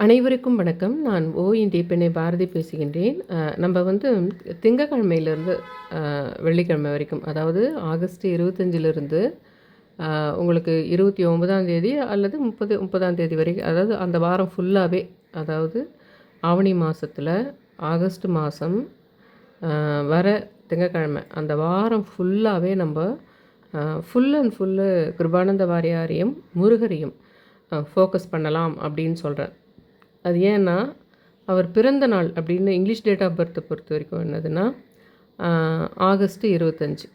அனைவருக்கும் வணக்கம். நான் ஓ இந்திய பெண்ணை பாரதி பேசுகின்றேன். நம்ம வந்து திங்கக்கிழமையிலேருந்து வெள்ளிக்கிழமை வரைக்கும் அதாவது ஆகஸ்ட் இருபத்தஞ்சிலிருந்து உங்களுக்கு இருபத்தி ஒன்பதாம் தேதி அல்லது முப்பது முப்பதாம் தேதி வரைக்கும் அதாவது அந்த வாரம் ஃபுல்லாகவே அதாவது ஆவணி மாதத்தில் ஆகஸ்ட் மாதம் வர திங்கக்கிழமை அந்த வாரம் ஃபுல்லாகவே நம்ம ஃபுல் அண்ட் ஃபுல்லு கிருபானந்த வாரியாரையும் முருகரையும் ஃபோக்கஸ் பண்ணலாம் அப்படின்னு சொல்கிறேன் அது ஏன்னா அவர் பிறந்த நாள் அப்படின்னு இங்கிலீஷ் டேட் ஆஃப் பர்த்தை பொறுத்த வரைக்கும் என்னதுன்னா ஆகஸ்ட்டு இருபத்தஞ்சி.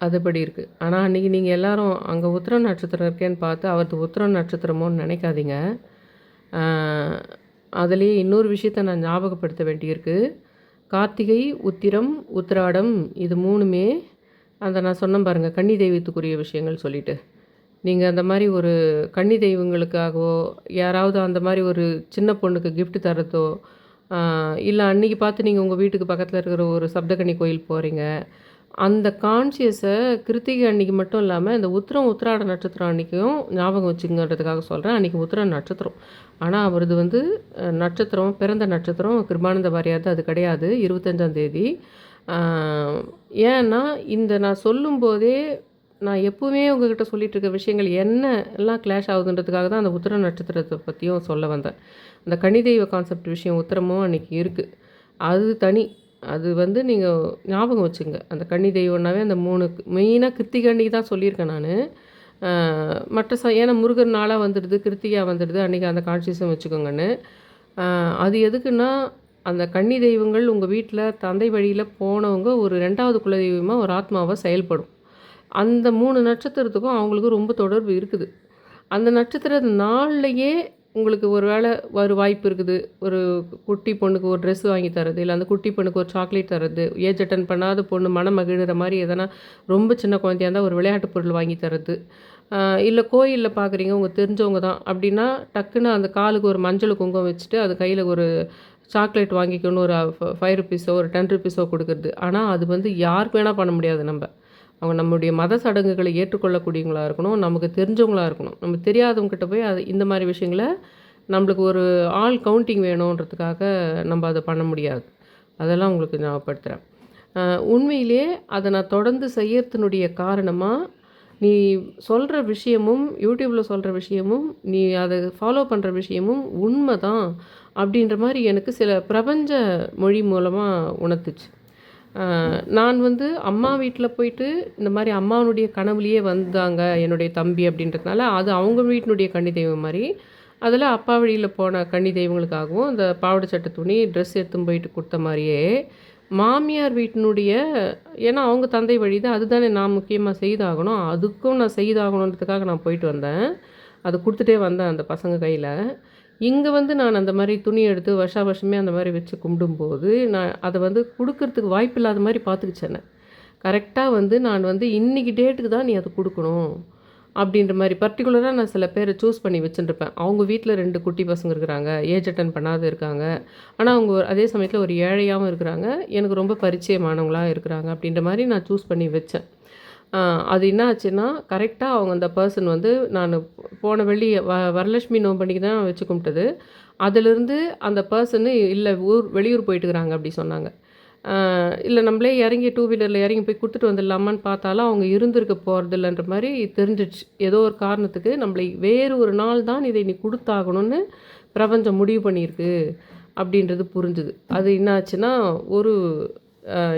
அதுபடி இருக்குது ஆனால் அன்றைக்கி நீங்கள் எல்லாரும் அங்கே உத்திரம் நட்சத்திரம் இருக்கேன்னு பார்த்து அவரது உத்திரம் நட்சத்திரமோன்னு நினைக்காதீங்க. அதுலேயே இன்னொரு விஷயத்தை நான் ஞாபகப்படுத்த வேண்டியிருக்கு. கார்த்திகை உத்திரம் உத்திராடம் இது மூணுமே அந்த நான் சொன்னேன் பாருங்கள் கன்னி தெய்வத்துக்குரிய விஷயங்கள் சொல்லிவிட்டு நீங்கள் அந்த மாதிரி ஒரு கன்னி தெய்வங்களுக்காகவோ யாராவது அந்த மாதிரி ஒரு சின்ன பொண்ணுக்கு கிஃப்ட் தரதோ இல்லை அன்றைக்கி பார்த்து நீங்கள் உங்கள் வீட்டுக்கு பக்கத்தில் இருக்கிற ஒரு சப்தகன்னி கோயில் போகிறீங்க அந்த கான்சியஸை கிருத்திகை அன்னைக்கு மட்டும் இல்லாமல் இந்த உத்திரம் உத்திராட நட்சத்திரம் அன்றைக்கும் ஞாபகம் வச்சுங்கன்றதுக்காக சொல்கிறேன் அன்றைக்கி உத்திர நட்சத்திரம். ஆனால் அவரது வந்து நட்சத்திரம் பிறந்த நட்சத்திரம் கிருபானந்த வாரியார் அது கிடையாது இருபத்தஞ்சாம் தேதி. ஏன்னா இந்த நான் சொல்லும்போதே நான் எப்போவுமே உங்ககிட்ட சொல்லிட்டு இருக்க விஷயங்கள் என்ன எல்லாம் கிளாஷ் ஆகுதுன்றதுக்காக தான் அந்த உத்திர நட்சத்திரத்தை பற்றியும் சொல்ல வந்தேன். அந்த கணிதெய்வ கான்செப்ட் விஷயம் உத்திரமும் அன்றைக்கி இருக்குது அது தனி. அது வந்து நீங்கள் ஞாபகம் வச்சுங்க. அந்த கன்னி தெய்வம்னாவே அந்த மூணு மெயினாக கிருத்திகை அன்னைக்கு தான் சொல்லியிருக்கேன் நான். மற்ற ச ஏன்னா முருகர் நாளாக வந்துடுது கிருத்திகா வந்துடுது அன்றைக்கி அந்த கான்சியஸும் வச்சுக்கோங்கன்னு. அது எதுக்குன்னா அந்த கன்னி தெய்வங்கள் உங்கள் வீட்டில் தந்தை வழியில் போனவங்க ஒரு ரெண்டாவது குலதெய்வமாக ஒரு ஆத்மாவாக செயல்படும். அந்த மூணு நட்சத்திரத்துக்கும் அவங்களுக்கு ரொம்ப தொடர்பு இருக்குது. அந்த நட்சத்திர நாள்லையே உங்களுக்கு ஒரு வேளை ஒரு வாய்ப்பு இருக்குது. ஒரு குட்டி பொண்ணுக்கு ஒரு ட்ரெஸ் வாங்கி தரது இல்லை அந்த குட்டி பொண்ணுக்கு ஒரு சாக்லேட் தரது ஏஜ் அட்டன் பண்ணாத பொண்ணு மனம் மகிழ்கிற மாதிரி எதனா ரொம்ப சின்ன குழந்தையாக இருந்தால் ஒரு விளையாட்டு பொருள் வாங்கி தரது இல்லை கோயிலில் பார்க்குறீங்க உங்கள் தெரிஞ்சவங்க தான் அப்படின்னா டக்குன்னு அந்த காலுக்கு ஒரு மஞ்சள் குங்குமம் வச்சுட்டு அது கையில் ஒரு சாக்லேட் வாங்கிக்கணும் ஒரு ஃபைவ் ருபீஸோ ஒரு டென் ருபீஸோ கொடுக்குறது. ஆனால் அது வந்து யாருக்கு வேணால் பண்ண முடியாது நம்ம. அவங்க நம்முடைய மத சடங்குகளை ஏற்றுக்கொள்ளக்கூடியவங்களாக இருக்கணும் நமக்கு தெரிஞ்சவங்களா இருக்கணும். நம்ம தெரியாதவங்ககிட்ட போய் அது இந்த மாதிரி விஷயங்களை நம்மளுக்கு ஒரு ஆள் கவுண்டிங் வேணுன்றதுக்காக நம்ம அதை பண்ண முடியாது. அதெல்லாம் உங்களுக்கு ஞாபகப்படுத்துகிறேன் உண்மையிலே அதை நான் தொடர்ந்து செய்யறதுனுடைய காரணமாக நீ சொல்கிற விஷயமும் யூடியூப்பில் சொல்கிற விஷயமும் நீ அதை ஃபாலோ பண்ணுற விஷயமும் உண்மை தான் அப்படின்ற மாதிரி எனக்கு சில பிரபஞ்ச மொழி மூலமாக உணர்த்துச்சு. நான் வந்து அம்மா வீட்டில் போயிட்டு இந்த மாதிரி அம்மாவனுடைய கனவுலேயே வந்தாங்க என்னுடைய தம்பி அப்படின்றதுனால அது அவங்க வீட்டினுடைய கன்னி தெய்வம் மாதிரி. அதில் அப்பா வழியில் போன கன்னி தெய்வங்களுக்காகவும் இந்த பாவாடை சட்டை துணி ட்ரெஸ் எடுத்துன்னு போயிட்டு கொடுத்த மாதிரியே மாமியார் வீட்டினுடைய ஏன்னா அவங்க தந்தை வழி தான் அதுதானே நான் முக்கியமாக செய்தாகணும் அதுக்கும் நான் செய்தாகணுன்றதுக்காக நான் போயிட்டு வந்தேன். அது கொடுத்துட்டே வந்தேன் அந்த பசங்க கையில். இங்கே வந்து நான் அந்த மாதிரி துணி எடுத்து வருஷா வருஷமே அந்த மாதிரி வச்சு கும்பிடும்போது நான் அதை வந்து கொடுக்கறதுக்கு வாய்ப்பு இல்லாத மாதிரி பார்த்துக்கிச்சேன் கரெக்டாக வந்து நான் வந்து இன்னைக்கு டேட்டுக்கு தான் நீ அதை கொடுக்கணும் அப்படின்ற மாதிரி. பர்டிகுலராக நான் சில பேரை சூஸ் பண்ணி வச்சுருப்பேன். அவங்க வீட்டில் ரெண்டு குட்டி பசங்க இருக்கிறாங்க ஏஜ் அட்டன் பண்ணாத இருக்காங்க. ஆனால் அவங்க அதே சமயத்தில் ஒரு ஏழையாகவும் இருக்கிறாங்க. எனக்கு ரொம்ப பரிச்சயமானவங்களாக இருக்கிறாங்க அப்படின்ற மாதிரி நான் சூஸ் பண்ணி வச்சேன். அது என்ன ஆச்சுன்னா கரெக்டாக அவங்க அந்த பர்சன் வந்து நான் போன வெள்ளி வ வரலட்சுமி நோம்பணிக்கு தான் வச்சு கும்பிட்டது. அதிலிருந்து அந்த பர்சனு இல்லை ஊர் வெளியூர் போயிட்டு இருக்கிறாங்க அப்படி சொன்னாங்க. இல்லை நம்மளே இறங்கி டூ வீலரில் இறங்கி போய் கொடுத்துட்டு வந்துடலாமான்னு பார்த்தாலும் அவங்க இருந்திருக்க போகிறதில்லன்ற மாதிரி தெரிஞ்சிடுச்சு. ஏதோ ஒரு காரணத்துக்கு நம்மளை வேறு ஒரு நாள் தான் இதை நீ கொடுத்தாகணும்னு பிரபஞ்சம் முடிவு பண்ணியிருக்கு அப்படின்றது புரிஞ்சுது. அது என்னாச்சுன்னா ஒரு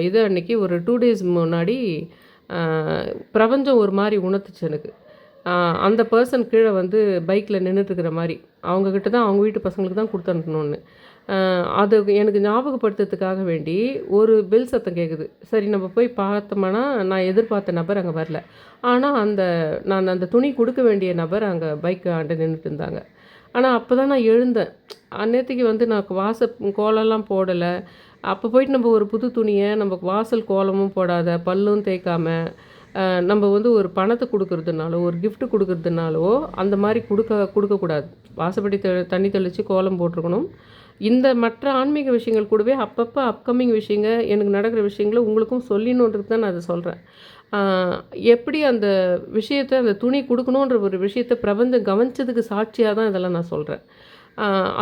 இது அன்னைக்கு ஒரு டூ டேஸ் முன்னாடி பிரபஞ்சம் ஒரு மாதிரி உணர்த்துச்சு எனக்கு. அந்த பர்சன் கீழே வந்து பைக்கில் நின்றுட்டுருக்கிற மாதிரி. அவங்கக்கிட்ட தான் அவங்க வீட்டு பசங்களுக்கு தான் கொடுத்து அனுப்பணும்னு. அது எனக்கு ஞாபகப்படுத்துறதுக்காக வேண்டி ஒரு பெல் சத்தம் கேட்குது சரி நம்ம போய் பார்த்தோம்னா நான் எதிர்பார்த்த நபர் அங்கே வரல. ஆனால் அந்த நான் அந்த துணி கொடுக்க வேண்டிய நபர் அங்கே பைக் ஆண்டு நின்றுட்டு இருந்தாங்க. ஆனால் அப்போ தான் நான் எழுந்தேன். அந்நேரத்துக்கு வந்து நான் வாச கோலம்லாம் போடலை. அப்போ போயிட்டு நம்ம ஒரு புது துணியை நம்ம வாசல் கோலமும் போடாத பல்லும் தேய்க்காம நம்ம வந்து ஒரு பணத்தை கொடுக்கறதுனாலோ ஒரு கிஃப்ட் கொடுக்கறதுனாலோ அந்த மாதிரி கொடுக்க கொடுக்கக்கூடாது. வாசப்படி தெ தண்ணி தெளித்து கோலம் போட்டிருக்கணும். இந்த மற்ற ஆன்மீக விஷயங்கள் கூடவே அப்பப்போ அப்கமிங் விஷயங்க எனக்கு நடக்கிற விஷயங்களை உங்களுக்கும் சொல்லிடணுன்றது தான் நான் அதை சொல்கிறேன் எப்படி அந்த விஷயத்தை அந்த துணி கொடுக்கணுன்ற ஒரு விஷயத்தை பிரபஞ்சம் கவனிச்சதுக்கு சாட்சியாக தான் இதெல்லாம் நான் சொல்கிறேன்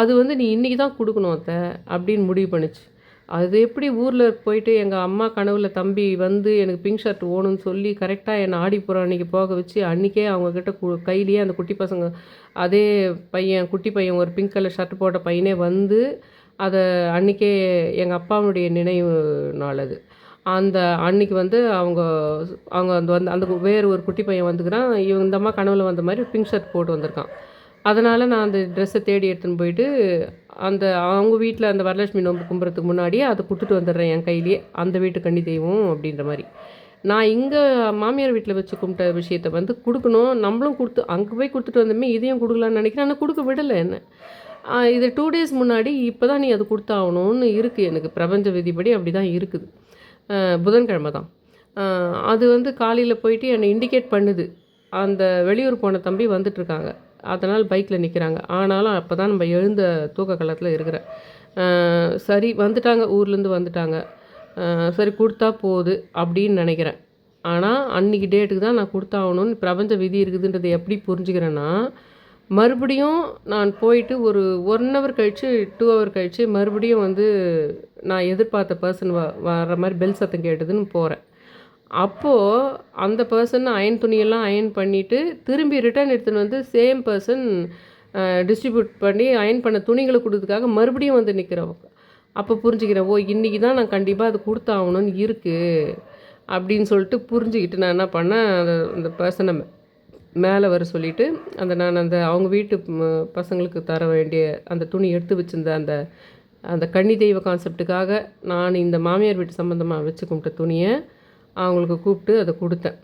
அது வந்து நீ இன்றைக்கி தான் கொடுக்கணும் அத்தை அப்படின்னு முடிவு பண்ணுச்சு. அது எப்படி ஊரில் போயிட்டு எங்கள் அம்மா கனவில் தம்பி வந்து எனக்கு பிங்க் ஷர்ட் ஓணும்னு சொல்லி கரெக்டாக என்னை ஆடிப்புறம் அன்றைக்கி போக வச்சு அன்றைக்கே அவங்கக்கிட்ட கு கையிலேயே அந்த குட்டி பசங்க அதே பையன் குட்டி பையன் ஒரு பிங்க் கலர் ஷர்ட் போட்ட பையனே வந்து அதை அன்றைக்கே எங்கள் அப்பாவுடைய நினைவு நாள் அது. அந்த அன்னைக்கு வந்து அவங்க அவங்க அந்த வந்து அந்த வேறு ஒரு குட்டி பையன் வந்துக்கிறான். இவங்க இந்த அம்மா கனவில் வந்த மாதிரி பிங்க் ஷர்ட் போட்டு வந்திருக்கான். அதனால் நான் அந்த ட்ரெஸ்ஸை தேடி எடுத்துன்னு போயிட்டு அந்த அவங்க வீட்டில் அந்த வரலட்சுமி நோம்பு கும்புறதுக்கு முன்னாடியே அதை கொடுத்துட்டு வந்துடுறேன் என் கையிலேயே. அந்த வீட்டு கன்னி தெய்வம் அப்படின்ற மாதிரி. நான் இங்கே மாமியார் வீட்டில் வச்சு கும்பிட்ட விஷயத்த வந்து கொடுக்கணும். நம்மளும் கொடுத்து அங்கே போய் கொடுத்துட்டு வந்தோமே இதையும் கொடுக்கலான்னு நினைக்கிறேன். ஆனால் கொடுக்க விடலை என்ன? இது டூ டேஸ் முன்னாடி இப்போ தான் நீ அது கொடுத்தாகணும்னு இருக்குது எனக்கு பிரபஞ்ச விதிப்படி அப்படி தான் இருக்குது புதன்கிழமை தான். அது வந்து காலையில் போயிட்டு என்னை இண்டிகேட் பண்ணுது. அந்த வெளியூர் போன தம்பி வந்துட்டுருக்காங்க அதனால் பைக்கில் நிற்கிறாங்க. ஆனாலும் அப்போ தான் நம்ம எழுந்த தூக்க காலத்தில் இருக்கிறேன். சரி வந்துட்டாங்க ஊர்லேருந்து வந்துட்டாங்க. சரி கொடுத்தா போகுது அப்படின்னு நினைக்கிறேன். ஆனால் அன்றைக்கி டேட்டுக்கு தான் நான் கொடுத்தாகணும்னு பிரபஞ்ச விதி இருக்குதுன்றதை எப்படி புரிஞ்சுக்கிறேன்னா மறுபடியும் நான் போயிட்டு ஒரு ஒன் ஹவர் கழித்து டூ ஹவர் கழித்து மறுபடியும் வந்து நான் எதிர்பார்த்த பர்சன் வ வர்ற மாதிரி பெல் சத்தம் கேட்டதுன்னு போகிறேன் அப்போது அந்த பர்சன் அயன் துணியெல்லாம் அயன் பண்ணிவிட்டு திரும்பி ரிட்டர்ன் எடுத்துன்னு வந்து சேம் பர்சன் டிஸ்ட்ரிபியூட் பண்ணி அயன் பண்ண துணிகளை கொடுத்ததுக்காக மறுபடியும் வந்து நிற்கிறவங்க அப்போ புரிஞ்சுக்கிறேன் ஓ இன்றைக்கி தான் நான் கண்டிப்பாக அது கொடுத்தாகணும்னு இருக்குது அப்படின்னு சொல்லிட்டு புரிஞ்சுக்கிட்டு நான் என்ன பண்ணேன் அந்த அந்த பர்சனை மேலே வர சொல்லிவிட்டு அந்த நான் அந்த அவங்க வீட்டு பசங்களுக்கு தர வேண்டிய அந்த துணி எடுத்து வச்சுருந்த அந்த அந்த கன்னி தெய்வ கான்செப்டுக்காக நான் இந்த மாமியார் வீட்டு சம்மந்தமாக வச்சு கும்பிட்ட துணியை அவங்களுக்கு கூப்பிட்டு அதை கொடுத்தேன்.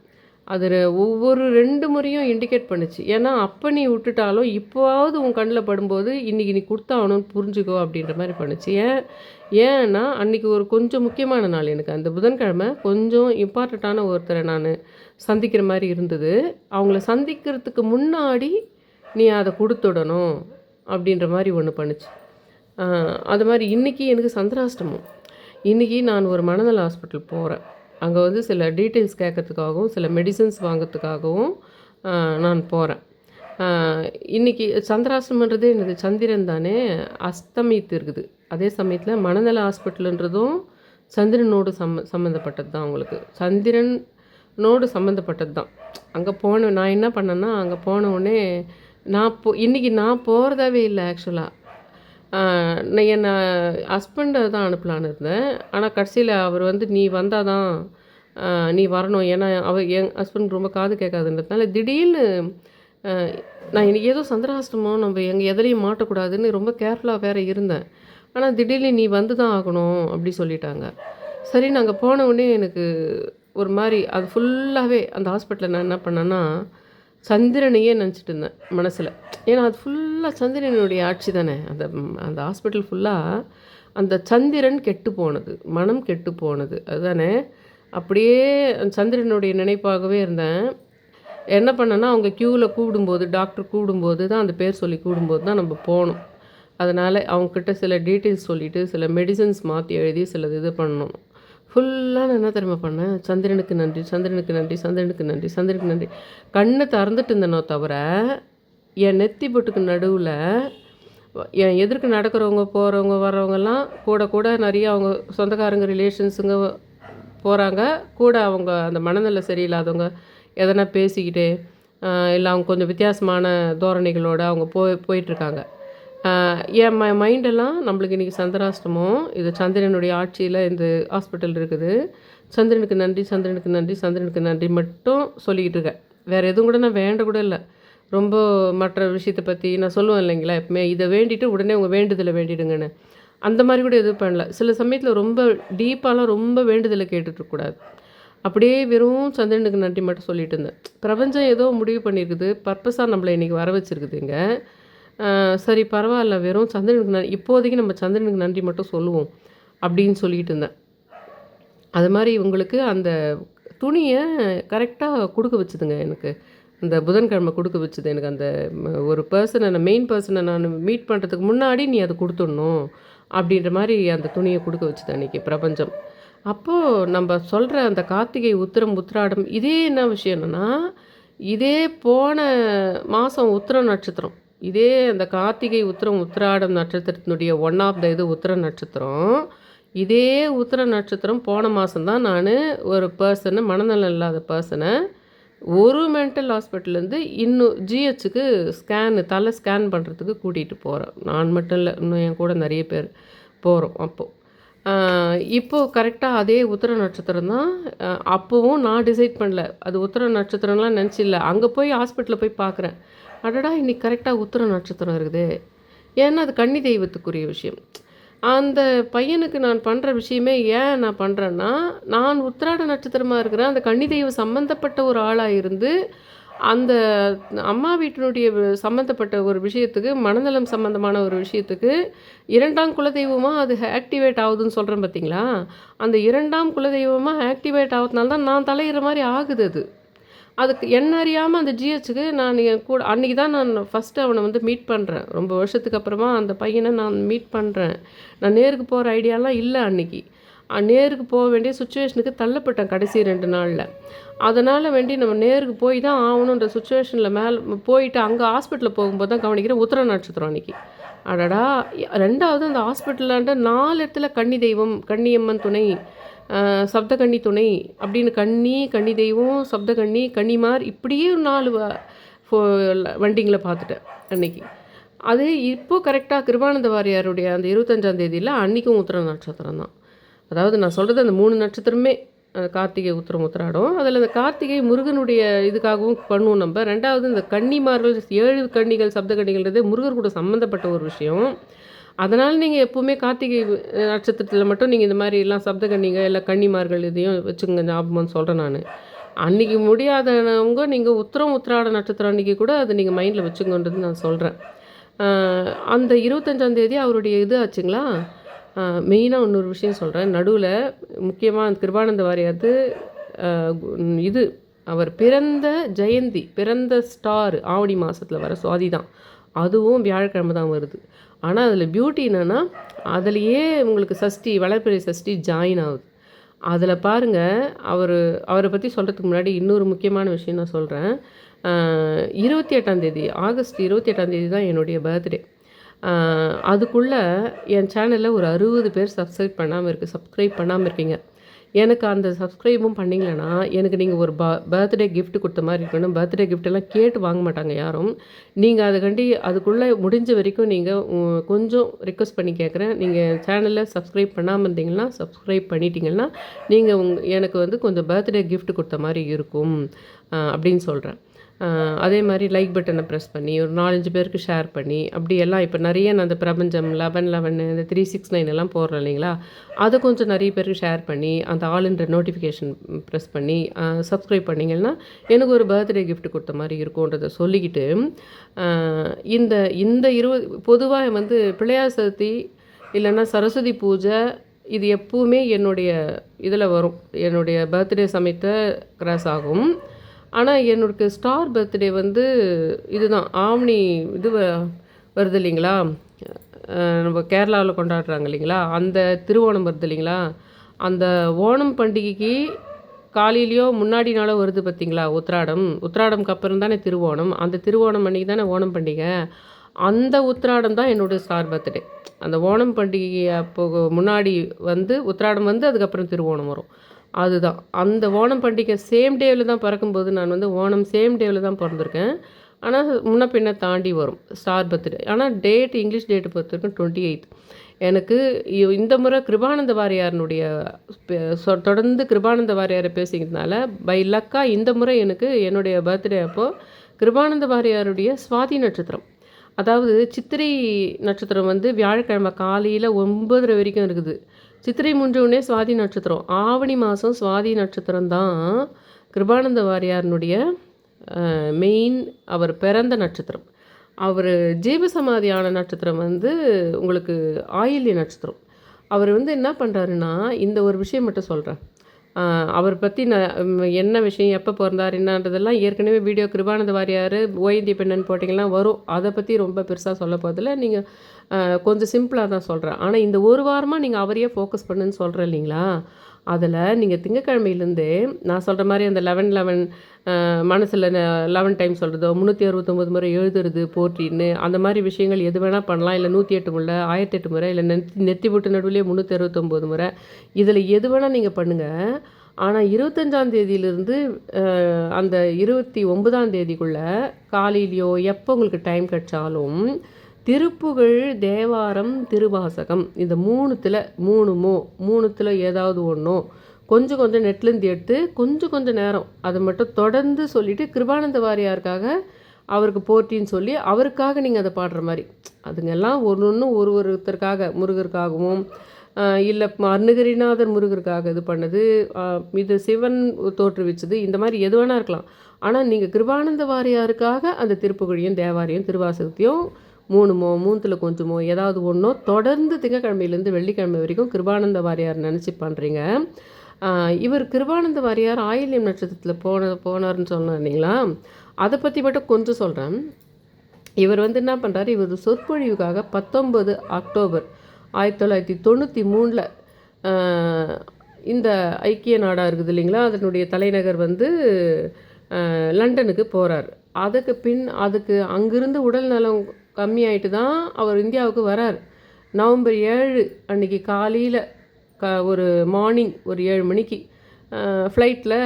அது ஒவ்வொரு ரெண்டு முறையும் இண்டிகேட் பண்ணுச்சு. ஏன்னா அப்போ நீ விட்டுட்டாலும் இப்போவாவது உன் கண்ணில் படும்போது இன்றைக்கி நீ கொடுத்தாகணும்னு புரிஞ்சுக்கோ அப்படின்ற மாதிரி பண்ணுச்சு. ஏன் ஏன்னா அன்றைக்கி ஒரு கொஞ்சம் முக்கியமான நாள் எனக்கு. அந்த புதன்கிழமை கொஞ்சம் இம்பார்ட்டண்ட்டான ஒருத்தரை நான் சந்திக்கிற மாதிரி இருந்தது. அவங்கள சந்திக்கிறதுக்கு முன்னாடி நீ அதை கொடுத்துடணும் அப்படின்ற மாதிரி ஒன்று பண்ணுச்சு. அது மாதிரி இன்றைக்கி எனக்கு சந்திராஷ்டமம். இன்றைக்கி நான் ஒரு மனநல ஹாஸ்பிட்டல் போகிறேன் அங்கே வந்து சில டீட்டெயில்ஸ் கேட்கறதுக்காகவும் சில மெடிசன்ஸ் வாங்கிறதுக்காகவும் நான் போகிறேன் இன்றைக்கி சந்திராசிரமன்றதே என்னது? சந்திரன் தானே? அஸ்தமித்து இருக்குது. அதே சமயத்தில் மனநல ஹாஸ்பிட்டலுன்றதும் சந்திரனோடு சம்ம சம்மந்தப்பட்டது தான் அவங்களுக்கு சந்திரனோடு சம்மந்தப்பட்டது தான் அங்கே போன நான் என்ன பண்ணேன்னா அங்கே போன உடனே நான் போ இன்றைக்கி நான் போகிறதாவே இல்லை ஆக்சுவலாக என்னை ஹஸ்பண்டை தான் அனுப்பலான்னு இருந்தேன். ஆனால் கடைசியில் அவர் வந்து நீ வந்தால் தான் நீ வரணும். ஏன்னா அவர் என் ஹஸ்பண்ட் ரொம்ப காது கேட்காதுன்றதுனால திடீர்னு நான் இன்றைக்கி ஏதோ சந்திராஷ்டமோ நம்ம எங்கள் எதுலேயும் மாட்டக்கூடாதுன்னு ரொம்ப கேர்ஃபுல்லாக வேறு இருந்தேன். ஆனால் திடீர்னு நீ வந்து தான் ஆகணும் அப்படி சொல்லிட்டாங்க. சரி நாங்கள் போன உடனே எனக்கு ஒரு மாதிரி அது ஃபுல்லாகவே அந்த ஹாஸ்பிட்டலில் நான் என்ன பண்ணேன்னா சந்திரனையே நினச்சிட்டு இருந்தேன் மனசில். ஏன்னா அது ஃபுல்லாக சந்திரனுடைய ஆட்சி தானே. அந்த அந்த ஹாஸ்பிட்டல் ஃபுல்லாக அந்த சந்திரன் கெட்டு போனது. மனம் கெட்டு போனது. அதுதானே? அப்படியே சந்திரனுடைய நினைப்பாகவே இருந்தேன். என்ன பண்ணேன்னா அவங்க க்யூவில் கூப்பிடும்போது டாக்டர் கூப்பிடும்போது தான் அந்த பேர் சொல்லி கூடும்போது தான் நம்ம போகணும் அதனால் அவங்கக்கிட்ட சில டீட்டெயில்ஸ் சொல்லிவிட்டு சில மெடிசன்ஸ் மாற்றி எழுதி சிலது இது பண்ணணும் ஃபுல்லாக நான் என்ன தெரியுமா பண்ணேன்? சந்திரனுக்கு நன்றி சந்திரனுக்கு நன்றி சந்திரனுக்கு நன்றி சந்திரனுக்கு நன்றி. கண்ணை திறந்துட்டு இருந்தனோ தவிர என் நெத்தி பொட்டுக்கு நடுவில் என் எதிர்க்கு நடக்கிறவங்க போகிறவங்க வர்றவங்கெல்லாம் கூட கூட நிறைய அவங்க சொந்தக்காரங்க ரிலேஷன்ஸுங்க போகிறாங்க கூட அவங்க அந்த மனநிலை சரியில்லாதவங்க எதனா பேசிக்கிட்டு இல்லை அவங்க கொஞ்சம் வித்தியாசமான தோரணைகளோடு அவங்க போய் போயிட்டுருக்காங்க என் ம மைண்டெல்லாம் நம்மளுக்கு இன்றைக்கி சந்திராஷ்டமம். இது சந்திரனுடைய ஆட்சியில் இந்த ஹாஸ்பிட்டல் இருக்குது. சந்திரனுக்கு நன்றி சந்திரனுக்கு நன்றி சந்திரனுக்கு நன்றி மட்டும் சொல்லிக்கிட்டு இருக்கேன். வேறு எதுவும் கூட நான் வேண்ட கூட இல்லை. ரொம்ப மற்ற விஷயத்தை பற்றி நான் சொல்லுவேன் இல்லைங்களா எப்பவுமே? இதை வேண்டிட்டு உடனே உங்கள் வேண்டுதலை வேண்டிடுங்கன்னு. அந்த மாதிரி கூட எதுவும் பண்ணல. சில சமயத்தில் ரொம்ப டீப்பாலாம் ரொம்ப வேண்டுதலை கேட்டுட்ருக்கூடாது அப்படியே வெறும் சந்திரனுக்கு நன்றி மட்டும் சொல்லிட்டு இருந்தேன். பிரபஞ்சம் ஏதோ முடிவு பண்ணியிருக்குது. பர்பஸாக நம்மளை இன்றைக்கி வர வச்சுருக்குதுங்க. சரி பரவாயில்ல வெறும் சந்திரனுக்கு நன்றி. இப்போதைக்கு நம்ம சந்திரனுக்கு நன்றி மட்டும் சொல்லுவோம் அப்படின்னு சொல்லிகிட்டு இருந்தேன். அது மாதிரி இவங்களுக்கு அந்த துணியை கரெக்டாக கொடுக்க வச்சுதுங்க எனக்கு. அந்த புதன்கிழமை கொடுக்க வச்சுது எனக்கு அந்த ஒரு பர்சனை நான் மெயின் பர்சனை நான் மீட் பண்ணுறதுக்கு முன்னாடி நீ அதை கொடுத்துடணும் அப்படின்ற மாதிரி அந்த துணியை கொடுக்க வச்சுது அன்றைக்கி பிரபஞ்சம். அப்போது நம்ம சொல்கிற அந்த கார்த்திகை உத்திரம் உத்திராடம் இதே என்ன விஷயம் என்னென்னா இதே போன மாதம் உத்திரம் நட்சத்திரம். இதே அந்த கார்த்திகை உத்திரம் உத்திராடம் நட்சத்திரத்தினுடைய ஒன் ஆஃப் த இது உத்திர நட்சத்திரம். இதே உத்திர நட்சத்திரம் போன மாதம்தான் நான் ஒரு பர்சனை மனநலம் இல்லாத பர்சனை ஒரு மென்டல் ஹாஸ்பிட்டல்லேருந்து இன்னும் ஜிஹெச்சுக்கு ஸ்கேனு தலை ஸ்கேன் பண்ணுறதுக்கு கூட்டிகிட்டு போகிறேன் நான் மட்டும் இல்லை இன்னும் என் கூட நிறைய பேர் போகிறோம் அப்போது இப்போது கரெக்டாக அதே உத்திர நட்சத்திரம் தான் அப்போவும் நான் டிசைட் பண்ணல. அது உத்திர நட்சத்திரம்லாம் நினச்சில்ல அங்கே போய் ஹாஸ்பிட்டலில் போய் பார்க்குறேன் அடடா இன்னைக்கு கரெக்டாக உத்திர நட்சத்திரம் இருக்குது. ஏன்னா அது கன்னி தெய்வத்துக்குரிய விஷயம். அந்த பையனுக்கு நான் பண்ணுற விஷயமே ஏன் நான் பண்ணுறேன்னா நான் உத்திராட நட்சத்திரமாக இருக்கிறேன். அந்த கன்னி தெய்வம் சம்மந்தப்பட்ட ஒரு ஆளாக இருந்து அந்த அம்மா வீட்டினுடைய சம்மந்தப்பட்ட ஒரு விஷயத்துக்கு மனநலம் சம்மந்தமான ஒரு விஷயத்துக்கு இரண்டாம் குலதெய்வமாக அது ஆக்டிவேட் ஆகுதுன்னு சொல்கிறேன் பார்த்தீங்களா அந்த இரண்டாம் குலதெய்வமாக ஆக்டிவேட் ஆகுதுனால தான் நான் தலையிற மாதிரி ஆகுது அது. அதுக்கு என்ன அறியாமல் அந்த ஜிஹெச்சுக்கு நான் என் கூட அன்றைக்கி தான் நான் ஃபஸ்ட்டு அவனை வந்து மீட் பண்ணுறேன் ரொம்ப வருஷத்துக்கு அப்புறமா அந்த பையனை நான் மீட் பண்ணுறேன் நான் நேருக்கு போகிற ஐடியாலாம் இல்லை அன்றைக்கி நேருக்கு போக வேண்டிய சுச்சுவேஷனுக்கு தள்ளப்பட்டேன் கடைசி ரெண்டு நாளில். அதனால் வேண்டி நம்ம நேருக்கு போய் தான் ஆகணுன்ற சுச்சுவேஷனில் மேலே போயிட்டு அங்கே ஹாஸ்பிட்டலில் போகும்போது தான் கவனிக்கிறேன் உத்தர நட்சத்திரம் அன்றைக்கி அடடா ரெண்டாவது அந்த ஹாஸ்பிட்டலாண்ட நாலு இடத்துல கன்னி தெய்வம் கன்னியம்மன் துணை சப்தகன்னி துணை அப்படின்னு கன்னி கன்னி தெய்வம் சப்தகன்னி கன்னிமார் இப்படியே நாலு வண்டிங்களை பார்த்துட்டேன் அன்னைக்கு. அது இப்போது கரெக்டாக கிருபானந்த வாரியாருடைய அந்த இருபத்தஞ்சாம் தேதியில் அன்றைக்கும் உத்திர நட்சத்திரம் தான். அதாவது நான் சொல்கிறது அந்த மூணு நட்சத்திரமே கார்த்திகை உத்திரம் உத்திராடம். அதில் இந்த கார்த்திகை முருகனுடைய இதுக்காகவும் பண்ணுவோம் நம்ம. ரெண்டாவது இந்த கன்னிமார்கள் ஏழு கன்னிகள் சப்த கண்ணிகள்ன்றது முருகர் கூட சம்மந்தப்பட்ட ஒரு விஷயம். அதனால் நீங்கள் எப்போவுமே கார்த்திகை நட்சத்திரத்தில் மட்டும் நீங்கள் இந்த மாதிரி எல்லாம் சப்த கன்னிகள் இல்லை கன்னிமார்கள் இதையும் வச்சுங்க ஞாபகம்னு சொல்கிறேன் நான். அன்றைக்கி முடியாதவங்க நீங்கள் உத்திரம் உத்திராட நட்சத்திரம் அன்றைக்கி கூட அதை நீங்கள் மைண்டில் வச்சுங்கன்றது நான் சொல்கிறேன் அந்த இருபத்தஞ்சாந்தேதி அவருடைய இது ஆச்சுங்களா? மெயினாக இன்னொரு விஷயம் சொல்கிறேன் நடுவில் முக்கியமாக அந்த கிருபானந்த வாரியாது இது அவர் பிறந்த ஜெயந்தி பிறந்த ஸ்டார் ஆவணி மாதத்தில் வர சுவாதி தான். அதுவும் வியாழக்கிழமை தான் வருது. ஆனால் அதில் பியூட்டி என்னென்னா அதுலேயே உங்களுக்கு சஷ்டி வளர்ப்பிறை சஷ்டி ஜாயின் ஆகுது. அதில் பாருங்கள் அவர் அவரை பற்றி சொல்கிறதுக்கு முன்னாடி இன்னொரு முக்கியமான விஷயம் நான் சொல்கிறேன் இருபத்தி எட்டாந்தேதி ஆகஸ்ட் இருபத்தி எட்டாந்தேதி தான் என்னுடைய பர்த்டே அதுக்குள்ளே என் சேனலில் ஒரு அறுபது பேர் சப்ஸ்கிரைப் பண்ணாமல் இருக்குது சப்ஸ்கிரைப் பண்ணாமல் இருக்கீங்க. எனக்கு அந்த சப்ஸ்கிரைபும் பண்ணிங்களேன்னா எனக்கு நீங்கள் ஒரு ப பர்த்டே கிஃப்ட் கொடுத்த மாதிரி இருக்கணும். பர்த்டே கிஃப்டெல்லாம் கேட்டு வாங்க மாட்டாங்க யாரும். நீங்கள் அதை கண்டி அதுக்குள்ளே முடிஞ்ச வரைக்கும் நீங்கள் கொஞ்சம் ரிக்வஸ்ட் பண்ணி கேட்குறேன் நீங்கள் சேனலில் சப்ஸ்கிரைப் பண்ணாமல் இருந்தீங்கன்னா சப்ஸ்கிரைப் பண்ணிட்டீங்கன்னா நீங்கள் உங் எனக்கு வந்து கொஞ்சம் பர்த்டே கிஃப்ட் கொடுத்த மாதிரி இருக்கும் அப்படின்னு சொல்கிறேன் அதே மாதிரி லைக் பட்டனை ப்ரெஸ் பண்ணி ஒரு நாலஞ்சு பேருக்கு ஷேர் பண்ணி அப்படி எல்லாம் இப்போ நிறைய நான் அந்த பிரபஞ்சம் லெவன் லெவன் இந்த த்ரீ சிக்ஸ் நைன் எல்லாம் போடுறேன் இல்லைங்களா? அதை கொஞ்சம் நிறைய பேருக்கு ஷேர் பண்ணி அந்த ஆளுன்ற நோட்டிஃபிகேஷன் ப்ரெஸ் பண்ணி சப்ஸ்கிரைப் பண்ணிங்கன்னா எனக்கு ஒரு பர்த்டே கிஃப்ட் கொடுத்த மாதிரி இருக்கும்ன்றதை சொல்லிக்கிட்டு இந்த இந்த இருபது பொதுவாக வந்து பிள்ளையார் சதுர்த்தி இல்லைன்னா சரஸ்வதி பூஜை இது எப்பவுமே என்னுடைய இதில் வரும். என்னுடைய பர்த்டே சமயத்தை கிராஸ் ஆகும். ஆனால் என்னோட ஸ்டார் பர்த்டே வந்து இதுதான். ஆம்னி இது வருது இல்லைங்களா? நம்ம கேரளாவில் கொண்டாடுறாங்க இல்லைங்களா? அந்த திருவோணம் வருது இல்லைங்களா? அந்த ஓணம் பண்டிகைக்கு காலையிலையோ முன்னாடி நாளோ வருது பார்த்திங்களா உத்ராடம் உத்ராடம்க்கு அப்புறம் தானே திருவோணம். அந்த திருவோணம் அன்றைக்கி தானே ஓணம் பண்டிகை. அந்த உத்ராடம் தான் என்னுடைய ஸ்டார் பர்த்டே அந்த ஓணம் பண்டிகை அப்போ முன்னாடி வந்து உத்ராடம் வந்து அதுக்கப்புறம் திருவோணம் வரும். அதுதான். அந்த ஓணம் பண்டிகை சேம் டேவில் தான் பறக்கும்போது நான் வந்து ஓணம் சேம் டேவில் தான் பிறந்திருக்கேன். ஆனால் முன்ன பின்ன தாண்டி வரும். ஸ்டார் பர்த்டே ஆனால் டேட் இங்கிலீஷ் டேட்டு பொறுத்த வரைக்கும் டுவெண்ட்டி எயித் எனக்கு இந்த முறை கிருபானந்த வாரியாரனுடைய தொடர்ந்து கிருபானந்த வாரியாரை பேசிக்கிறதுனால பை லக்காக இந்த முறை எனக்கு என்னுடைய பர்த்டே அப்போது கிருபானந்த வாரியாருடைய சுவாதி நட்சத்திரம். அதாவது சித்திரை நட்சத்திரம் வந்து வியாழக்கிழமை காலையில் ஒன்பதரை வரைக்கும் இருக்குது. சித்திரை முன்றவுடனே சுவாதி நட்சத்திரம். ஆவணி மாதம் சுவாதி நட்சத்திரம் தான் கிருபானந்த வாரியாரனுடைய மெயின் அவர் பிறந்த நட்சத்திரம். அவர் ஜீவசமாதியான நட்சத்திரம் வந்து உங்களுக்கு ஆயில்ய நட்சத்திரம். அவர் வந்து என்ன பண்ணுறாருன்னா இந்த ஒரு விஷயம் மட்டும் சொல்கிறேன் அவர் பற்றி நான் என்ன விஷயம் எப்போ பிறந்தார் என்னன்றதெல்லாம் ஏற்கனவே வீடியோ கிருபானந்த வாரியார் ஓய்ந்தி பெண்ணன் போட்டிங்கெல்லாம் வரும். அதை பற்றி ரொம்ப பெருசாக சொல்ல போதில்ல நீங்கள் கொஞ்சம் சிம்பிளாக தான் சொல்கிறேன் ஆனால் இந்த ஒரு வாரமாக நீங்கள் அவரையே ஃபோக்கஸ் பண்ணுன்னு சொல்கிறேன் இல்லைங்களா? அதில் நீங்கள் திங்கக்கிழமையிலேருந்தே நான் சொல்கிற மாதிரி அந்த லெவன் லெவன் மனசில் லெவன் டைம் சொல்கிறதோ முந்நூற்றி அறுபத்தொம்பது முறை எழுதுறது போற்றின்னு அந்த மாதிரி விஷயங்கள் எது வேணால் பண்ணலாம். இல்லை நூற்றி எட்டு முறை ஆயிரத்தி எட்டு முறை இல்லை நெத்தி நெத்தி போட்டு நடுவிலே முந்நூற்றி அறுபத்தொம்போது முறை. இதில் எது வேணால் நீங்கள் பண்ணுங்கள் ஆனால் இருபத்தஞ்சாம் தேதியிலிருந்து அந்த இருபத்தி ஒன்பதாம் தேதிக்குள்ளே காலையிலையோ எப்போ உங்களுக்கு டைம் கிடைச்சாலும் திருப்புகழ் தேவாரம் திருவாசகம். இந்த மூணுத்தில் மூணுமோ மூணுத்தில் ஏதாவது ஒன்றோ கொஞ்சம் கொஞ்சம் நெட்லேருந்து எடுத்து கொஞ்சம் கொஞ்சம் நேரம் அதை மட்டும் தொடர்ந்து சொல்லிவிட்டு கிருபானந்த வாரியாருக்காக அவருக்கு போட்டின்னு சொல்லி அவருக்காக நீங்கள் அதை பாடுற மாதிரி. அதுங்கெல்லாம் ஒன்று ஒன்று ஒரு ஒருத்தருக்காக முருகருக்காகவும் இல்லை அருணகிரிநாதர் முருகருக்காக இது பண்ணது இது சிவன் தோற்றுவிச்சது இந்த மாதிரி எது வேணா இருக்கலாம். ஆனால் நீங்கள் கிருபானந்த வாரியாருக்காக அந்த திருப்புகழியும் தேவாரையும் திருவாசகத்தையும் மூணுமோ மூணுத்தில் கொஞ்சமோ ஏதாவது ஒன்றோ தொடர்ந்து திங்கக்கிழமையிலேருந்து வெள்ளிக்கிழமை வரைக்கும் கிருபானந்த வாரியார் நினச்சி பண்ணுறீங்க இவர் கிருபானந்த வாரியார் ஆயில்யம் நட்சத்திரத்தில் போன போனார்னு சொன்னார் இல்லைங்களா? அதை பற்றி மட்டும் கொஞ்சம் சொல்கிறேன் இவர் வந்து என்ன பண்ணுறாரு இவர் சொற்பொழிவுக்காக பத்தொன்பது அக்டோபர் ஆயிரத்தி தொள்ளாயிரத்தி தொண்ணூற்றி மூணில் இந்த ஐக்கிய நாடாக இருக்குது இல்லைங்களா? அதனுடைய தலைநகர் வந்து லண்டனுக்கு போகிறார் அதுக்கு பின் அதுக்கு அங்கிருந்து உடல் நலம் கம்மியாயிட்டு தான் அவர் இந்தியாவுக்கு வரார். நவம்பர் ஏழு அன்னைக்கு காலையில் க ஒரு மார்னிங் ஒரு ஏழு மணிக்கு ஃப்ளைட்டில்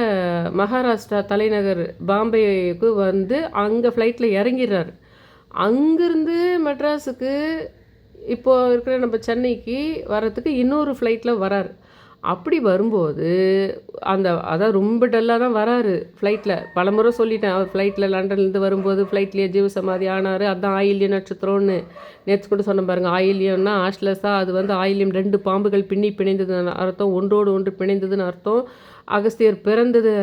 மகாராஷ்டிரா தலைநகர் பாம்பேக்கு வந்து அங்கே ஃப்ளைட்டில் இறங்கிடுறாரு. அங்கேருந்து மெட்ராஸுக்கு இப்போது இருக்கிற நம்ம சென்னைக்கு வர்றதுக்கு இன்னொரு ஃப்ளைட்டில் வராரு. அப்படி வரும்போது அந்த அதான் ரொம்ப டல்லாக தான் வராரு ஃப்ளைட்டில் பலமுறை சொல்லிட்டேன் அவர் ஃப்ளைட்டில் லண்டன்லேருந்து வரும்போது ஃப்ளைட்லேயே ஜீவ சமாதி ஆனார். அதான் ஆயில்ய நட்சத்திரம்னு நேற்று கூட சொன்ன பாருங்கள் ஆயில்யம்னா ஆஷ்லஸாக அது வந்து ஆயில்யம் ரெண்டு பாம்புகள் பின்னி பிணைந்ததுன்னு அர்த்தம் ஒன்றோடு ஒன்று பிணைந்ததுன்னு அர்த்தம். அகஸ்தியர் பிறந்தது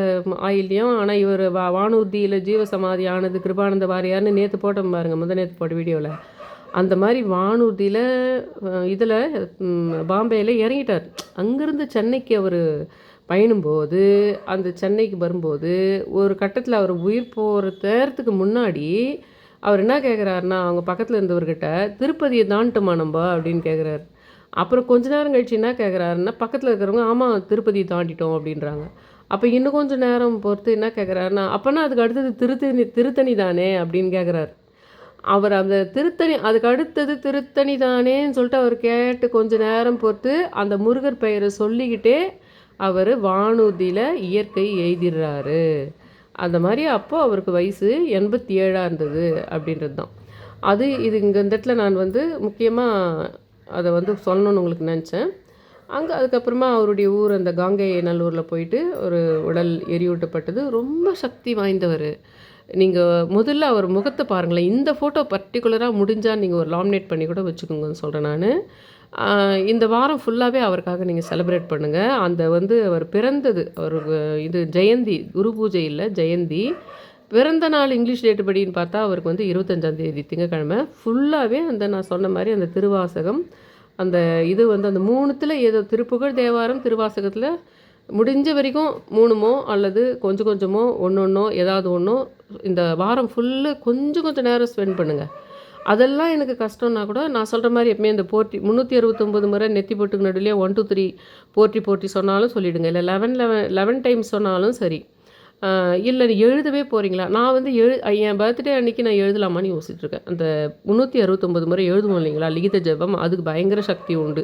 ஆயில்யம். ஆனால் இவர் வா வானூர்தியில் ஜீவசமாதி ஆனது கிருபானந்த வாரியார்னு நேற்று போட்டோம் பாருங்கள் முத நேற்று போட்ட வீடியோவில் அந்த மாதிரி வானூர்தியில் இதில் பாம்பேயில் இறங்கிட்டார். அங்கேருந்து சென்னைக்கு அவர் பயணும்போது அந்த சென்னைக்கு வரும்போது ஒரு கட்டத்தில் அவர் உயிர் போகிற தேரத்துக்கு முன்னாடி அவர் என்ன கேட்குறாருன்னா அவங்க பக்கத்தில் இருந்தவர்கிட்ட திருப்பதியை தாண்டுமா நம்ம அப்படின்னு கேட்குறாரு அப்புறம் கொஞ்ச நேரம் கழிச்சு என்ன கேட்குறாருன்னா பக்கத்தில் இருக்கிறவங்க ஆமாம் திருப்பதியை தாண்டிட்டோம் அப்படின்றாங்க. அப்போ இன்னும் கொஞ்சம் நேரம் பொறுத்து என்ன கேட்குறாருன்னா அப்போனா அதுக்கு அடுத்தது திருத்தணி திருத்தணி தானே? அப்படின்னு கேட்குறாரு அவர் அந்த திருத்தணி அதுக்கு அடுத்தது திருத்தணி தானேன்னு சொல்லிட்டு அவர் கேட்டு கொஞ்ச நேரம் பொறுத்து அந்த முருகர் பெயரை சொல்லிக்கிட்டே அவர் வானூர்தியில் இயற்கை எய்திடுறாரு அந்த மாதிரி அப்போது அவருக்கு வயசு எண்பத்தி ஏழாக இருந்தது அப்படின்றது தான் அது இது இங்கே இந்த இடத்துல நான் வந்து முக்கியமாக அதை வந்து சொல்லணும்னு உங்களுக்கு நினச்சேன். அங்கே அதுக்கப்புறமா அவருடைய ஊர் அந்த காங்கை நல்லூரில் போயிட்டு ஒரு உடல் எரியூட்டப்பட்டது. ரொம்ப சக்தி வாய்ந்தவர். நீங்கள் முதல்ல அவர் முகத்தை பாருங்களேன். இந்த ஃபோட்டோ பர்டிகுலராக முடிஞ்சால் நீங்கள் ஒரு லாமினேட் பண்ணி கூட வச்சுக்கோங்கன்னு சொல்கிறேன் நான். இந்த வாரம் ஃபுல்லாகவே அவருக்காக நீங்கள் செலிப்ரேட் பண்ணுங்கள் அந்த வந்து அவர் பிறந்தது அவர் இது ஜெயந்தி குரு பூஜை இல்லை ஜெயந்தி. பிறந்த நாள் இங்கிலீஷ் டேட்டு படின்னு பார்த்தா அவருக்கு வந்து இருபத்தஞ்சாம் தேதி திங்கக்கிழமை. ஃபுல்லாகவே அந்த நான் சொன்ன மாதிரி அந்த திருவாசகம் அந்த இது வந்து அந்த மூணுத்தில் ஏதோ திருப்புகழ் தேவாரம் திருவாசகத்தில் முடிஞ்ச வரைக்கும் மூணுமோ அல்லது கொஞ்சம் கொஞ்சமோ ஒன்று ஒன்றோ ஏதாவது ஒன்றோ இந்த வாரம் ஃபுல்லு கொஞ்சம் கொஞ்சம் நேரம் ஸ்பெண்ட் பண்ணுங்கள் அதெல்லாம் எனக்கு கஷ்டம்னா கூட நான் சொல்கிற மாதிரி எப்பவுமே இந்த போட்டி முந்நூற்றி அறுபத்தொம்பது முறை நெத்தி போட்டுக்கு நடுவிலே ஒன் டூ த்ரீ போட்டி போட்டி சொன்னாலும் சொல்லிவிடுங்க இல்லை லெவன் லெவன் லெவன் டைம்ஸ் சொன்னாலும் சரி. இல்லை எழுதவே போகிறீங்களா நான் வந்து எழு என் பர்த்டே அன்னைக்கு நான் எழுதலாமான்னு யோசிச்சுட்ருக்கேன். அந்த முந்நூற்றி அறுபத்தொம்பது முறை எழுதுவோம் இல்லைங்களா? லிகித ஜெபம் அதுக்கு பயங்கர சக்தி உண்டு.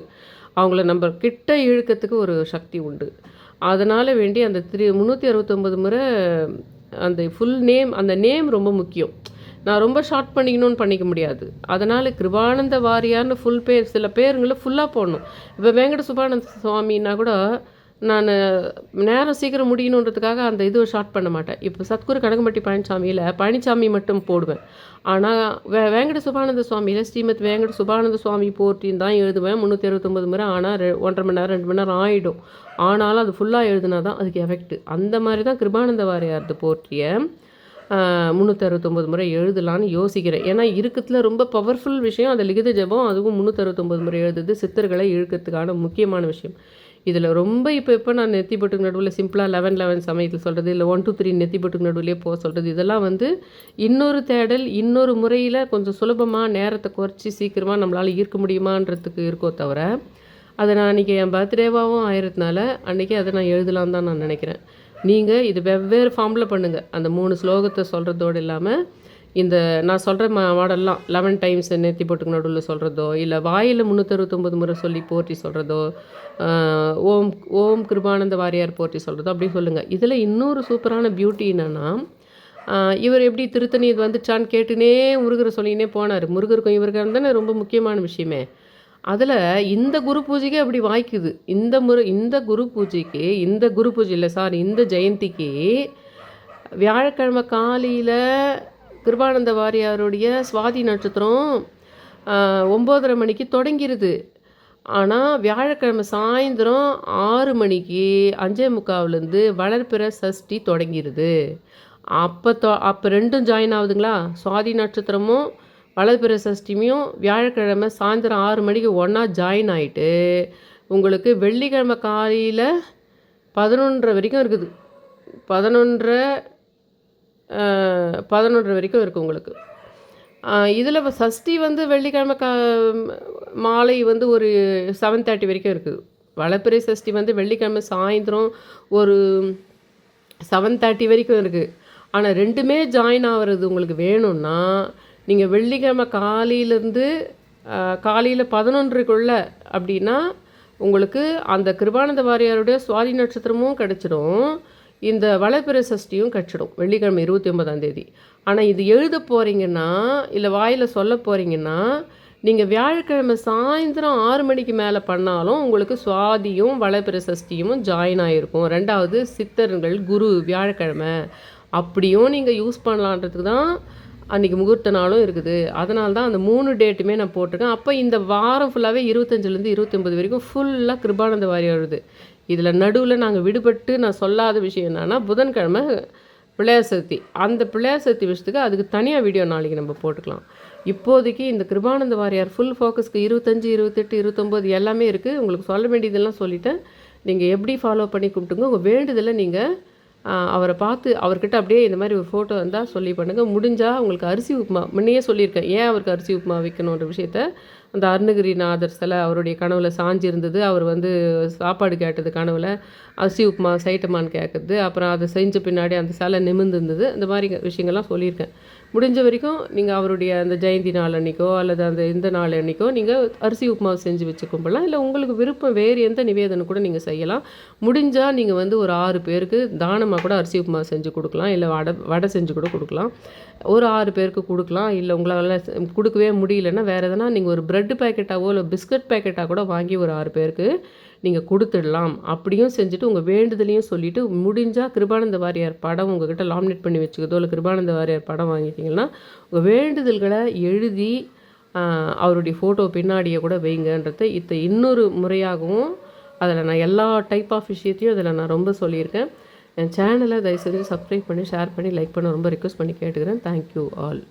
அவங்கள நம்ம கிட்ட இழுக்கிறதுக்கு ஒரு சக்தி உண்டு. அதனால் வேண்டி அந்த த்ரீ முந்நூற்றி அறுபத்தொம்பது முறை அந்த ஃபுல் நேம் அந்த நேம் ரொம்ப முக்கியம். நான் ரொம்ப ஷார்ட் பண்ணிக்கணும்னு பண்ணிக்க முடியாது. அதனால் கிருபானந்த வாரியார்னு ஃபுல் பேர் சில பேருங்களை ஃபுல்லாக போடணும். இப்போ வேங்கட சுபானந்த சுவாமின்னா கூட நான் நேரம் சீக்கிரம் முடியணுன்றதுக்காக அந்த இது ஷார்ட் பண்ண மாட்டேன். இப்போ சத்குரு கனகம்பட்டி பழனிசாமியில் பழனிசாமி மட்டும் போடுவேன். ஆனால் வே வேங்கட சுபானந்த சுவாமியில் ஸ்ரீமத் வேங்கட சுபானந்த சுவாமி போற்றின்னு தான் எழுதுவேன். முந்நூற்றி அறுபத்தொம்பது முறை ஆனால் ரெ ஒன்றரை மணி நேரம் ரெண்டு மணி நேரம் ஆகிடும் ஆனாலும் அது ஃபுல்லாக எழுதுனா தான் அதுக்கு எஃபெக்ட் அந்த மாதிரி தான் கிருபானந்த வாரியார்து போற்றிய முந்நூற்றி அறுபத்தொம்பது முறை எழுதலான்னு யோசிக்கிறேன். ஏன்னா இருக்கத்தில் ரொம்ப பவர்ஃபுல் விஷயம். அந்த லிகித ஜெபம் அதுவும் முந்நூற்றி அறுபத்தொம்பது முறை எழுதுது சித்தர்களை இழுக்கிறதுக்கான முக்கியமான விஷயம். இதில் ரொம்ப இப்போ இப்போ நான் நெத்தி போட்டுக்கு நடுவில் சிம்பிளாக லெவன் லெவன் சமயத்தில் சொல்கிறது இல்லை ஒன் டூ த்ரீ நெத்தி போட்டுக்கு நடுவிலே போக சொல்கிறது இதெல்லாம் வந்து இன்னொரு தேடல் இன்னொரு முறையில் கொஞ்சம் சுலபமாக நேரத்தை குறைச்சி சீக்கிரமாக நம்மளால் ஈர்க்க முடியுமான்றதுக்கு இருக்கோ தவிர அதை நான் அன்றைக்கி என் பர்த்டேவாகவும் ஆயிரத்தினால அன்றைக்கி அதை நான் எழுதலான்னு தான் நான் நினைக்கிறேன். நீங்கள் இது வெவ்வேறு ஃபார்மில் பண்ணுங்கள் அந்த மூணு ஸ்லோகத்தை சொல்கிறதோடு இல்லாமல் இந்த நான் சொல்கிற மா மாடல்லாம் லெவன் டைம்ஸ் நிறுத்தி போட்டுக்கு நடுவில் சொல்கிறதோ இல்லை வாயில் முந்நூற்றறுபத்தொம்பது முறை சொல்லி போற்றி சொல்கிறதோ ஓம் ஓம் கிருபானந்த வாரியார் போற்றி சொல்கிறதோ அப்படி சொல்லுங்கள் இதில் இன்னொரு சூப்பரான பியூட்டி என்னென்னா இவர் எப்படி திருத்தணி இது வந்துச்சான்னு கேட்டுனே முருகரை சொல்லினே போனார். முருகருக்கும் இவருக்கும் தானே ரொம்ப முக்கியமான விஷயமே. அதில் இந்த குரு பூஜைக்கு அப்படி வாய்க்குது. இந்த முறை இந்த குரு பூஜைக்கு இந்த குரு பூஜை இல்லை சாரி இந்த ஜெயந்திக்கு வியாழக்கிழமை காலையில் கிருபானந்த வாரியாருடைய சுவாதி நட்சத்திரம் ஒம்போதரை மணிக்கு தொடங்கிடுது ஆனால் வியாழக்கிழமை சாயந்தரம் ஆறு மணிக்கு அஞ்சே முக்காவிலேருந்து வளர்ப்பிற சஷ்டி தொடங்கிடுது அப்போ தொ அப்போ ரெண்டும் ஜாயின் ஆகுதுங்களா? சுவாதி நட்சத்திரமும் வளர்பிற சஷ்டியும் வியாழக்கிழமை சாயந்தரம் ஆறு மணிக்கு ஒன்றா ஜாயின் ஆகிட்டு உங்களுக்கு வெள்ளிக்கிழமை காலையில் பதினொன்றரை வரைக்கும் இருக்குது. பதினொன்றரை பதினொன்று வரைக்கும் இருக்குது உங்களுக்கு. இதில் சஷ்டி வந்து வெள்ளிக்கிழமை கா மாலை வந்து ஒரு செவன் தேர்ட்டி வரைக்கும் இருக்குது வளப்பிறை சஷ்டி வந்து வெள்ளிக்கிழமை சாயந்தரம் ஒரு செவன் தேர்ட்டி வரைக்கும் இருக்குது ஆனால் ரெண்டுமே ஜாயின் ஆகிறது உங்களுக்கு வேணும்னா நீங்கள் வெள்ளிக்கிழமை காலையிலேருந்து காலையில் பதினொன்றுக்குள்ளே அப்படின்னா உங்களுக்கு அந்த கிருபானந்த வாரியாருடைய சுவாதி நட்சத்திரமும் கிடச்சிடும் இந்த வளப்பிற சஷ்டியும் கட்சிடும் வெள்ளிக்கிழமை இருபத்தி ஒன்பதாம் தேதி. ஆனால் இது எழுத போகிறீங்கன்னா இல்லை வாயில் சொல்ல போகிறீங்கன்னா நீங்கள் வியாழக்கிழமை சாயந்தரம் ஆறு மணிக்கு மேலே பண்ணாலும் உங்களுக்கு சுவாதியும் வளப்பிற சஷ்டியும் ஜாயின் ஆகிருக்கும் ரெண்டாவது சித்தர்கள் குரு வியாழக்கிழமை. அப்படியும் நீங்கள் யூஸ் பண்ணலான்றதுக்கு தான் அன்றைக்கி முகூர்த்த நாளும் இருக்குது. அதனால தான் அந்த மூணு டேட்டுமே நான் போட்டிருக்கேன். அப்போ இந்த வாரம் ஃபுல்லாகவே இருபத்தஞ்சிலேருந்து இருபத்தொம்பது வரைக்கும் ஃபுல்லாக கிருபானந்த வாரியம் வருது. இதில் நடுவில் நாங்கள் விடுபட்டு நான் சொல்லாத விஷயம் என்னென்னா புதன்கிழமை பிள்ளையார் சதுர்த்தி. அந்த பிள்ளையார் சதுர்த்தி விஷயத்துக்கு அதுக்கு தனியாக வீடியோ நாளைக்கு நம்ம போட்டுக்கலாம். இப்போதைக்கு இந்த கிருபானந்த வாரியார் ஃபுல் ஃபோக்கஸ்க்கு இருபத்தஞ்சி இருபத்தெட்டு இருபத்தொம்போது எல்லாமே இருக்குது உங்களுக்கு சொல்ல வேண்டியதெல்லாம் சொல்லிவிட்டேன் நீங்கள் எப்படி ஃபாலோ பண்ணி கும்பிட்டுங்க உங்கள் வேண்டுதலை நீங்கள் அவரை பார்த்து அவர்கிட்ட அப்படியே இந்த மாதிரி ஒரு ஃபோட்டோ வந்தால் சொல்லி பண்ணுங்கள் முடிஞ்சால் உங்களுக்கு அரிசி உப்புமா முன்னையே சொல்லியிருக்கேன். ஏன் அவருக்கு அரிசி உப்புமா வைக்கணுன்ற விஷயத்த அந்த அருணகிரிநாதர் சிலை அவருடைய கனவுல சாஞ்சிருந்தது. அவர் வந்து சாப்பாடு கேட்டது கனவுல. அரிசி உப்புமா சைட்டமான்னு கேட்குறது அப்புறம் அதை செஞ்ச பின்னாடி அந்த சிலை நிமிர்ந்து இருந்தது இந்த மாதிரி விஷயங்கள்லாம் சொல்லியிருக்கேன். முடிஞ்ச வரைக்கும் நீங்கள் அவருடைய அந்த ஜெயந்தி நாள் அன்றைக்கோ அல்லது அந்த இந்த நாள் அன்றைக்கோ நீங்கள் அரிசி உப்புமாவை செஞ்சு வச்சு கும்பிடலாம். இல்லை உங்களுக்கு விருப்பம் வேறு எந்த நிவேதனம் கூட நீங்கள் செய்யலாம். முடிஞ்சால் நீங்கள் வந்து ஒரு ஆறு பேருக்கு தானமாக கூட அரிசி உப்புமா செஞ்சு கொடுக்கலாம். இல்லை வடை வடை செஞ்சு கூட கொடுக்கலாம். ஒரு ஆறு பேருக்கு கொடுக்கலாம். இல்லை உங்களால் கொடுக்கவே முடியலன்னா வேறு எதனா நீங்கள் ஒரு ப்ரெட் பேக்கெட்டாவோ இல்லை பிஸ்கட் பேக்கெட்டாக கூட வாங்கி ஒரு ஆறு பேருக்கு நீங்கள் கொடுத்துடலாம். அப்படியும் செஞ்சுட்டு உங்கள் வேண்டுதலையும் சொல்லிவிட்டு முடிஞ்சால் கிருபானந்த வாரியார் படம் உங்ககிட்ட லாமினேட் பண்ணி வச்சுக்கதோ இல்லை கிருபானந்த வாரியார் படம் வாங்கிட்டீங்கன்னா உங்கள் வேண்டுதல்களை எழுதி அவருடைய ஃபோட்டோ பின்னாடியே கூட வைங்கன்றதை இத்த இன்னொரு முறையாகவும் அதில் நான் எல்லா டைப் ஆஃப் விஷயத்தையும் அதில் நான் ரொம்ப சொல்லியிருக்கேன். என் சேனலை தயவு செஞ்சு சப்ஸ்கிரைப் பண்ணி ஷேர் பண்ணி லைக் பண்ண ரொம்ப ரிக்வஸ்ட் பண்ணி கேட்டுக்கிறேன். Thank you all